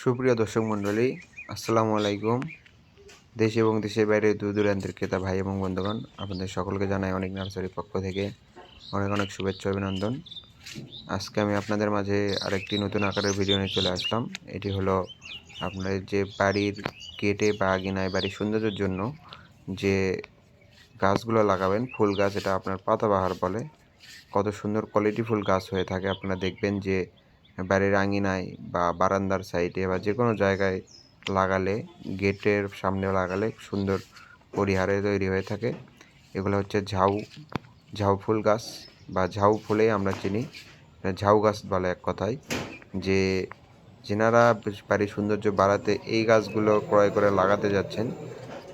সুপ্রিয় দর্শক মণ্ডলী, আসসালামু আলাইকুম। দেশ এবং দেশের বাইরে দূর দূরান্তের ক্রেতা ভাই এবং বন্ধুগণ, আপনাদের সকলকে জানাই অনেক নার্সারির পক্ষ থেকে অনেক অনেক শুভেচ্ছা অভিনন্দন। আজকে আমি আপনাদের মাঝে আরেকটি নতুন আকারের ভিডিও নিয়ে চলে আসলাম। এটি হলো আপনাদের যে বাড়ির গেটে বা আঙিনায় বাড়ির সৌন্দর্যের জন্য যে গাছগুলো লাগাবেন, ফুল গাছ, এটা আপনার পাতাবাহার বলে। কত সুন্দর কোয়ালিটি ফুল গাছ হয়ে থাকে। আপনারা দেখবেন যে বাড়ির আঙিনায় বা বারান্দার সাইডে বা যে কোনো জায়গায় লাগালে, গেটের সামনে লাগালে সুন্দর পরিহারে তৈরি হয়ে থাকে। এগুলো হচ্ছে ঝাউ ঝাউ ফুল গাছ বা ঝাউ ফুলেই আমরা চিনি। ঝাউ গাছ বলে এক কথায় যে যেনারা বাড়ির সৌন্দর্য বাড়াতে এই গাছগুলো ক্রয় করে লাগাতে যাচ্ছেন,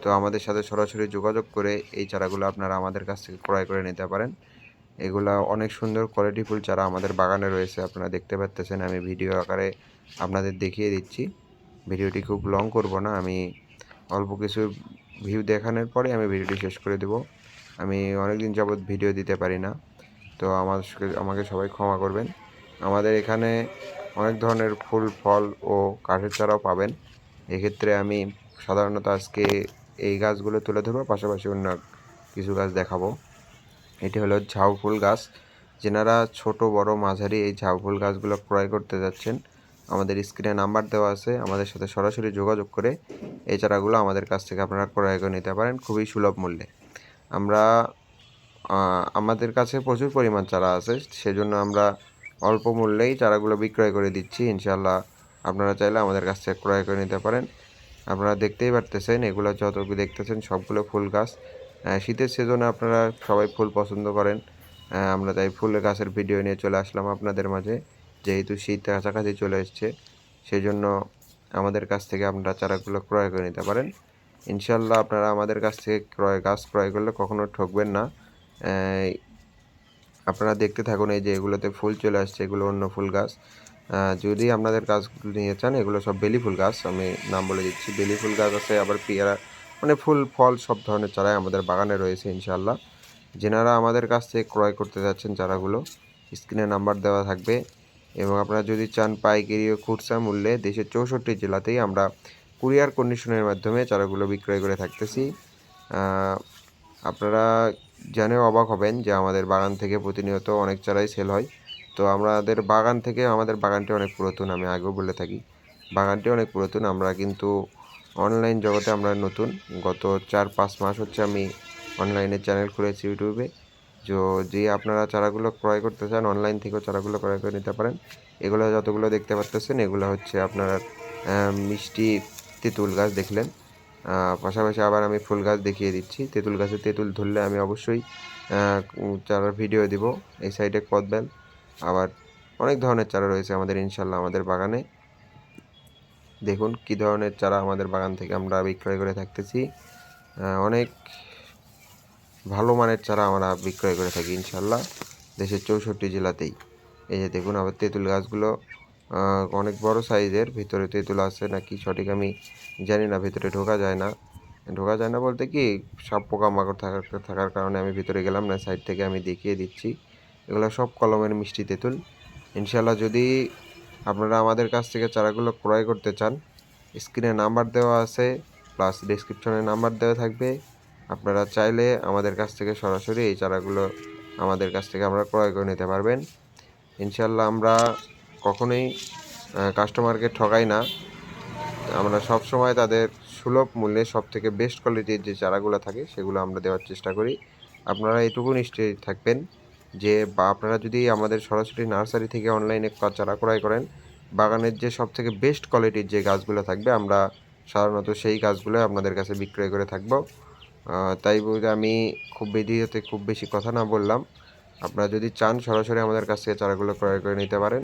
তো আমাদের সাথে সরাসরি যোগাযোগ করে এই চারাগুলো আপনারা আমাদের কাছ থেকে ক্রয় করে নিতে পারেন। এগুলা অনেক সুন্দর কোয়ালিটি ফুল চারা আমাদের বাগানে রয়েছে, আপনারা দেখতে পাচ্তেছেন। আমি ভিডিও আকারে আপনাদের দেখিয়ে দিচ্ছি। ভিডিওটি খুব লং করব না। আমি অল্প কিছু ভিউ দেখানোর পরে আমি ভিডিওটি শেষ করে দেব। আমি অনেক দিন যাবৎ ভিডিও দিতে পারি না। তো আমার আমাকে সবাই ক্ষমা করবেন। আমাদের এখানে অনেক ধরনের ফুল, ফল ও কাঠের চারাও পাবেন। এক্ষেত্রে আমি সাধারণত আজকে এই গাছগুলো তুলে ধরবো, পাশাপাশি অন্য কিছু গাছ দেখাবো। এটি হলো ঝাউ ফুল গাছ। যেনারা ছোট, বড়, মাঝারি এই ঝাউ ফুল গাছগুলো ক্রয় করতে যাচ্ছেন, আমাদের স্ক্রিনে নাম্বার দেওয়া আছে, আমাদের সাথে সরাসরি যোগাযোগ করে এই চারাগুলো আমাদের কাছ থেকে আপনারা ক্রয় করে নিতে পারেন খুবই সুলভ মূল্যে। আমরা আমাদের কাছে প্রচুর পরিমাণ চারা আছে, সেজন্য আমরা অল্প মূল্যেই চারাগুলো বিক্রয় করে দিচ্ছি। ইনশাল্লাহ আপনারা চাইলে আমাদের কাছ থেকে ক্রয় করে নিতে পারেন। আপনারা দেখতেই পারতেছেন, এগুলো যত দেখতেছেন সবগুলো ফুল গাছ। শীতের সিজনে আপনারা সবাই ফুল পছন্দ করেন। আমরা তাই ফুলের গাছের ভিডিও নিয়ে চলে আসলাম আপনাদের মাঝে। যেহেতু শীত কাছাকাছি চলে এসছে সেই জন্য আমাদের কাছ থেকে আপনারা চারাগুলো ক্রয় করে নিতে পারেন। ইনশাল্লাহ আপনারা আমাদের কাছ থেকে ক্রয় গাছ ক্রয় করলে কখনো ঠকবেন না। আপনারা দেখতে থাকুন এই যে এগুলোতে ফুল চলে আসছে, এগুলো অন্য ফুল গাছ। যদি আপনাদের গাছগুলো নিয়ে চান, এগুলো সব বেলি ফুল গাছ, আমি নাম বলে দিচ্ছি। বেলি ফুল গাছ আছে, আবার পেয়ারা মানে ফুল, ফল সব ধরনের চারাই আমাদের বাগানে রয়েছে ইনশাল্লাহ যেনারা আমাদের কাছ থেকে ক্রয় করতে যাচ্ছেন চারাগুলো, স্ক্রিনে নাম্বার দেওয়া থাকবে। এবং আপনারা যদি চান পাইকারি ও খুচরা মূল্যে, দেশের চৌষট্টি জেলাতেই আমরা কুরিয়ার কন্ডিশনের মাধ্যমে চারাগুলো বিক্রয় করে থাকতেছি। আপনারা জেনেও অবাক হবেন যে আমাদের বাগান থেকে প্রতিনিয়ত অনেক চারাই সেল হয়। তো আমাদের বাগান থেকে আমাদের বাগানটি অনেক পুরাতন, আমি আগেও বলে থাকি। বাগানটি অনেক পুরাতন, আমরা কিন্তু অনলাইন জগতে আমরা নতুন। গত চার, পাঁচ মাস হচ্ছে আমি অনলাইনে চ্যানেল খুলেছি ইউটিউবে তো যে আপনারা চারাগুলো ক্রয় করতে চান অনলাইন থেকেও চারাগুলো ক্রয় করে নিতে পারেন। এগুলো যতগুলো দেখতে পাচ্তেছেন এগুলো হচ্ছে আপনার মিষ্টি তেঁতুল গাছ দেখলেন। পাশাপাশি আবার আমি ফুল গাছ দেখিয়ে দিচ্ছি। তেঁতুল গাছে তেঁতুল ধরলে আমি অবশ্যই চারার ভিডিও দিব। এই সাইডে কদবেল, আবার অনেক ধরনের চারা রয়েছে আমাদের, ইনশাল্লাহ আমাদের বাগানে। দেখুন কি ধরনের চারা আমাদের বাগান থেকে আমরা বিক্রয় করে থাকতেছি। অনেক ভালো মানের চারা আমরা বিক্রয় করে থাকি ইনশাল্লাহ দেশের চৌষট্টি জেলাতেই। এই যে দেখুন, আবার তেঁতুল গাছগুলো অনেক বড় সাইজের, ভিতরে তেঁতুল আছে নাকি সঠিক আমি জানি না, ভিতরে ঢোকা যায় না। ঢোকা যায় না বলতে কি, সব পোকামাকড় থাকার থাকার কারণে আমি ভিতরে গেলাম না, সাইড থেকে আমি দেখিয়ে দিচ্ছি। এগুলো সব কলমের মিষ্টি তেঁতুল। ইনশাল্লাহ যদি আপনারা আমাদের কাছ থেকে চারাগুলো ক্রয় করতে চান, স্ক্রিনে নাম্বার দেওয়া আছে, প্লাস ডিসক্রিপশনে নাম্বার দেওয়া থাকবে। আপনারা চাইলে আমাদের কাছ থেকে সরাসরি এই চারাগুলো আমাদের কাছ থেকে আমরা ক্রয় করে নিতে পারবেন। ইনশাল্লাহ আমরা কখনোই কাস্টমারকে ঠকাই না। আমরা সব সময় তাদের সুলভ মূল্যে সব থেকে বেস্ট কোয়ালিটির যে চারাগুলো থাকে, সেগুলো আমরা দেওয়ার চেষ্টা করি। আপনারা এটুকু নিশ্চয়ই থাকবেন। যে বা আপনারা যদি আমাদের সরাসরি নার্সারি থেকে অনলাইনে চারা ক্রয় করেন, বাগানের যে সব থেকে বেস্ট কোয়ালিটির যে গাছগুলো থাকবে, আমরা সাধারণত সেই গাছগুলো আপনাদের কাছে বিক্রয় করে থাকব। তাই বলে আমি খুব ভিডিওতে খুব বেশি কথা না বললাম। আপনারা যদি চান সরাসরি আমাদের কাছ থেকে চারাগুলো ক্রয় করে নিতে পারেন।